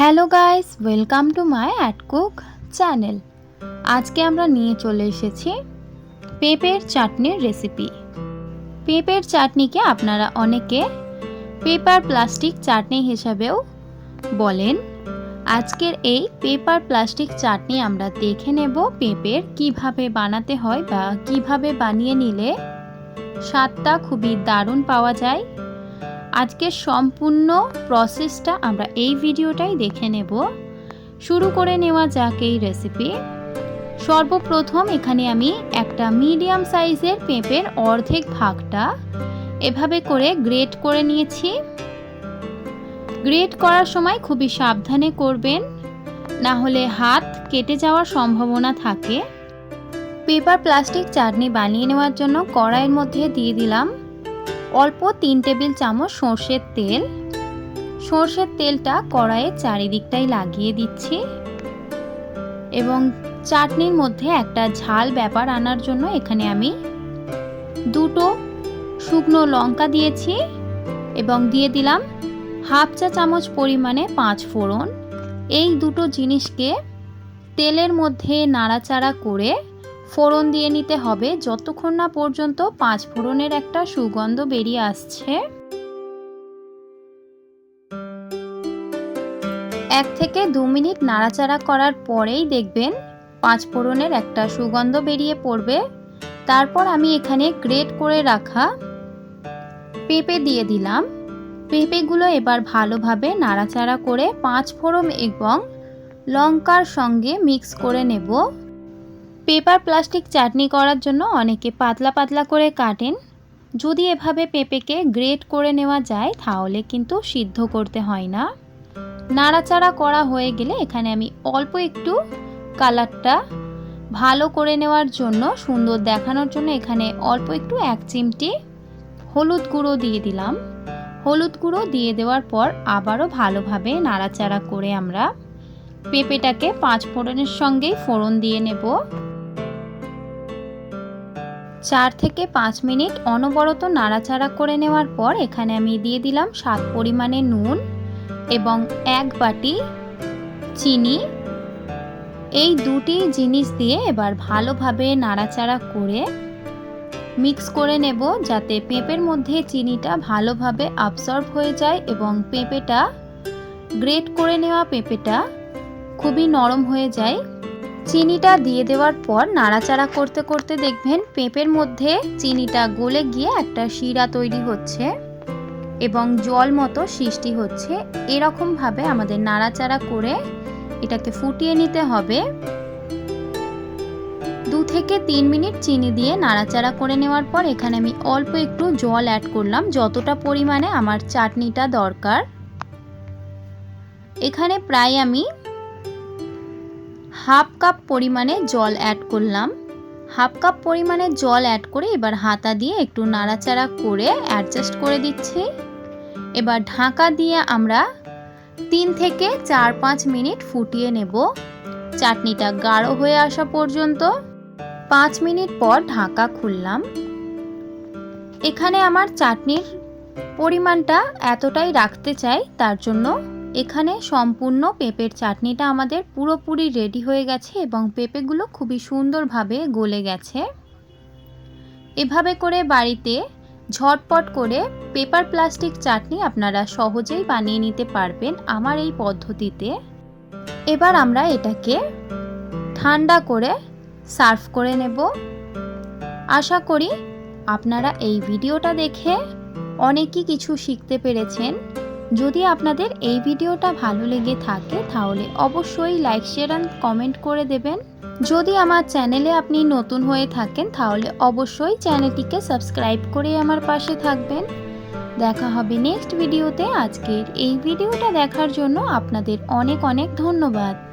Hello guys, welcome to my at cook channel. আজকে আমরা নিয়ে চলে এসেছি পেঁপের চাটনির রেসিপি। পেঁপের চাটনিকে আপনারা অনেকে পেপার প্লাস্টিক চাটনি হিসাবেও বলেন। আজকের এই পেপার প্লাস্টিক চাটনি আমরা দেখে নেব পেঁপের কীভাবে বানাতে হয় বা কীভাবে বানিয়ে নিলে স্বাদটা খুবই দারুণ পাওয়া যায়। আজকের সম্পূর্ণ প্রসেসটা আমরা এই ভিডিওটাই দেখে নেব। শুরু করে নেওয়া যাক এই রেসিপি সর্বপ্রথম এখানে আমি একটা মিডিয়াম সাইজের পেঁপের অর্ধেক ভাগটা এভাবে করে গ্রেট করে নিয়েছি। গ্রেট করার সময় খুবই সাবধানে করবেন, না হলে হাত কেটে যাওয়ার সম্ভাবনা থাকে। পেপার প্লাস্টিক চাটনি বানিয়ে নেওয়ার জন্য কড়াইয়ের মধ্যে দিয়ে দিলাম। অল্প তিন টেবিল চামচ সর্ষের তেল। সর্ষের তেলটা কড়াইয়ের চারিদিকটাই লাগিয়ে দিচ্ছি। এবং চাটনির মধ্যে একটা ঝাল ব্যাপার আনার জন্য এখানে আমি দুটো শুকনো লঙ্কা দিয়েছি এবং দিয়ে দিলাম হাফ চা চামচ পরিমাণে পাঁচ ফোড়ন। এই দুটো জিনিসকে তেলের মধ্যে নাড়াচাড়া করে ফোড়ন দিয়ে নিতে হবে। যতক্ষণ না পর্যন্ত পাঁচ ফোড়নের একটা সুগন্ধ বেরিয়ে আসছে। এক থেকে দু মিনিট নাড়াচাড়া করার পরেই দেখবেন পাঁচ ফোড়নের একটা সুগন্ধ বেরিয়ে পড়বে। তারপর আমি এখানে গ্রেট করে রাখা পেঁপে দিয়ে দিলাম। পেঁপেগুলো এবার ভালোভাবে নাড়াচাড়া করে পাঁচ ফোড়ন এবং লঙ্কার সঙ্গে মিক্স করে নেব। পেপার প্লাস্টিক চাটনি করার জন্য অনেকে পাতলা পাতলা করে কাটেন। যদি এভাবে পেঁপেকে গ্রেট করে নেওয়া যায়, তাহলে কিন্তু সিদ্ধ করতে হয় না। নাড়াচাড়া করা হয়ে গেলে এখানে আমি অল্প একটু কালারটা ভালো করে নেওয়ার জন্য, সুন্দর দেখানোর জন্য এখানে অল্প একটু এক চিমটি হলুদ গুঁড়ো দিয়ে দিলাম। হলুদ গুঁড়ো দিয়ে দেওয়ার পর আবারও ভালোভাবে নাড়াচাড়া করে আমরা পেঁপেটাকে পাঁচ ফোড়নের সঙ্গেই ফোড়ন দিয়ে নেব। চার থেকে পাঁচ মিনিট অনবরত নাড়াচাড়া করে নেওয়ার পর এখানে আমি দিয়ে দিলাম স্বাদ পরিমাণে নুন এবং এক বাটি চিনি। এই দুটি জিনিস দিয়ে এবার ভালোভাবে নাড়াচাড়া করে মিক্স করে নেব যাতে পেঁপের মধ্যে চিনিটা ভালোভাবে অবসর্ব হয়ে যায় এবং পেঁপেটা গ্রেট করে নেওয়া পেঁপেটা খুবই নরম হয়ে যায়। চিনিটা দিয়ে দেওয়ার পর নাড়াচাড়া করতে করতে দেখবেন পেঁপের মধ্যে চিনিটা গলে গিয়ে একটা শিরা তৈরি হচ্ছে এবং জল মতো সৃষ্টি হচ্ছে। এরকমভাবে আমাদের নাড়াচাড়া করে এটাকে ফুটিয়ে নিতে হবে। দু থেকে তিন মিনিট চিনি দিয়ে নাড়াচাড়া করে নেওয়ার পর এখানে আমি অল্প একটু জল অ্যাড করলাম, যতটা পরিমাণে আমার চাটনিটা দরকার। এখানে প্রায় আমি হাফ কাপ পরিমাণে জল অ্যাড করলাম। হাফ কাপ পরিমাণে জল অ্যাড করে এবার হাতা দিয়ে একটু নাড়াচাড়া করে অ্যাডজাস্ট করে দিচ্ছি। এবার ঢাকা দিয়ে আমরা তিন থেকে চার পাঁচ মিনিট ফুটিয়ে নেব। চাটনিটা গাঢ় হয়ে আসা পর্যন্ত। পাঁচ মিনিট পর ঢাকা খুললাম। এখানে আমার চাটনির পরিমাণটা এতটাই রাখতে চাই, তার জন্য এখানে সম্পূর্ণ পেঁপের চাটনিটা আমাদের পুরোপুরি রেডি হয়ে গেছে এবং পেঁপেগুলো খুবই সুন্দরভাবে গলে গেছে। এভাবে করে বাড়িতে ঝটপট করে পেপার প্লাস্টিক চাটনি আপনারা সহজেই বানিয়ে নিতে পারবেন আমার এই পদ্ধতিতে। এবার আমরা এটাকে ঠান্ডা করে সার্ভ করে নেব। আশা করি আপনারা এই ভিডিওটা দেখে অনেকই কিছু শিখতে পেরেছেন। যদি আপনাদের এই ভিডিওটা ভালো লেগে থাকে, তাহলে অবশ্যই লাইক শেয়ার অ্যান্ড কমেন্ট করে দেবেন। যদি আমার চ্যানেলে আপনি নতুন হয়ে থাকেন, তাহলে অবশ্যই চ্যানেলটিকে সাবস্ক্রাইব করে আমার পাশে থাকবেন। দেখা হবে নেক্সট ভিডিওতে আজকের এই ভিডিওটা দেখার জন্য আপনাদের অনেক অনেক ধন্যবাদ।